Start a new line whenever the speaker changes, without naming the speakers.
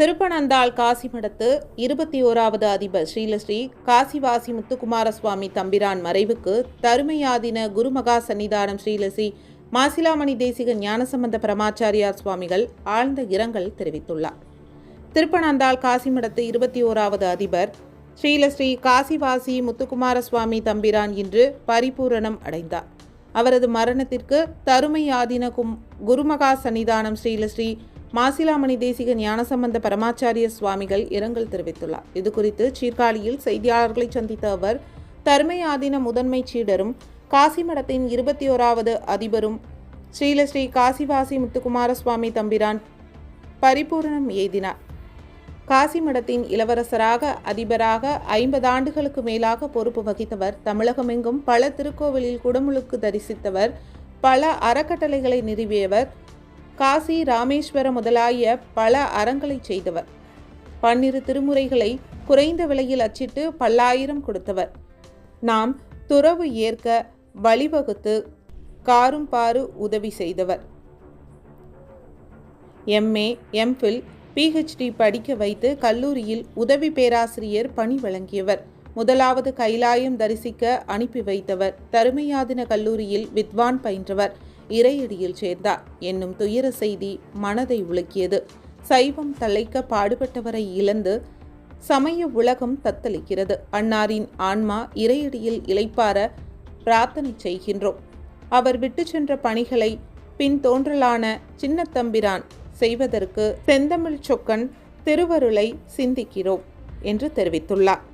திருப்பனந்தாள் காசிமடத்து இருபத்தி ஓராவது அதிபர் ஸ்ரீலஸ்ரீ காசிவாசி முத்துக்குமார சுவாமி தம்பிரான் மறைவுக்கு தருமையாதின குருமகா சன்னிதானம் ஸ்ரீலஸ்ரீ மாசிலாமணி தேசிக ஞானசம்பந்த பிரமாச்சாரியார் சுவாமிகள் ஆழ்ந்த இரங்கல் தெரிவித்துள்ளார். திருப்பனந்தாள் காசிமடத்து இருபத்தி ஓராவது அதிபர் ஸ்ரீலஸ்ரீ காசிவாசி முத்துக்குமார சுவாமி தம்பிரான் இன்று பரிபூரணம் அடைந்தார். அவரது மரணத்திற்கு தருமையாதின கும் குருமகா சன்னிதானம் ஸ்ரீலஸ்ரீ மாசிலாமணி தேசிக ஞானசம்பந்த பரமாச்சாரிய சுவாமிகள் இரங்கல் தெரிவித்துள்ளார். இதுகுறித்து சீர்காழியில் செய்தியாளர்களை சந்தித்த அவர் தருமை ஆதீன முதன்மை சீடரும் காசி மடத்தின் இருபத்தி ஓராவது அதிபரும் ஸ்ரீலஸ்ரீ காசிவாசி முத்துக்குமார சுவாமி தம்பிரான் பரிபூரணம் எய்தினார். காசி மடத்தின் இளவரசராக அதிபராக ஐம்பது ஆண்டுகளுக்கு மேலாக பொறுப்பு வகித்தவர் தமிழகமெங்கும் பல திருக்கோவிலில் குடமுழுக்கு தரிசித்தவர் பல அறக்கட்டளைகளை நிறுவியவர் காசி ராமேஸ்வரம் முதலாய பல அறங்களை செய்தவர். பன்னிரு திருமுறைகளை குறைந்த விலையில் அச்சிட்டு பல்லாயிரம் கொடுத்தவர். நாம் துறவு ஏற்க வழிவகுத்து காரும் பாரு உதவி செய்தவர். எம்ஏ எம்ஃபில் பிஹெச்டி படிக்க வைத்து கல்லூரியில் உதவி பேராசிரியர் பணி வழங்கியவர். முதலாவது கைலாயம் தரிசிக்க அனுப்பி வைத்தவர். தருமையாதின கல்லூரியில் வித்வான் பயின்றவர். இறையடியில் சேர்ந்தார். என்னும் துயர செய்தி மனதை உலுக்கியது. சைவம் தலைக்க பாடுபட்டவரை இழந்து சமய உலகம் தத்தளிக்கிறது. அன்னாரின் ஆன்மா இறையடியில் இளைப்பார பிரார்த்தனை செய்கின்றோம். அவர் விட்டு சென்ற பணிகளை பின் தோன்றலான சின்னத்தம்பிரான் செய்வதற்கு செந்தமிழ் சொக்கன் திருவருளை சிந்திக்கிறோம் என்று தெரிவித்துள்ளார்.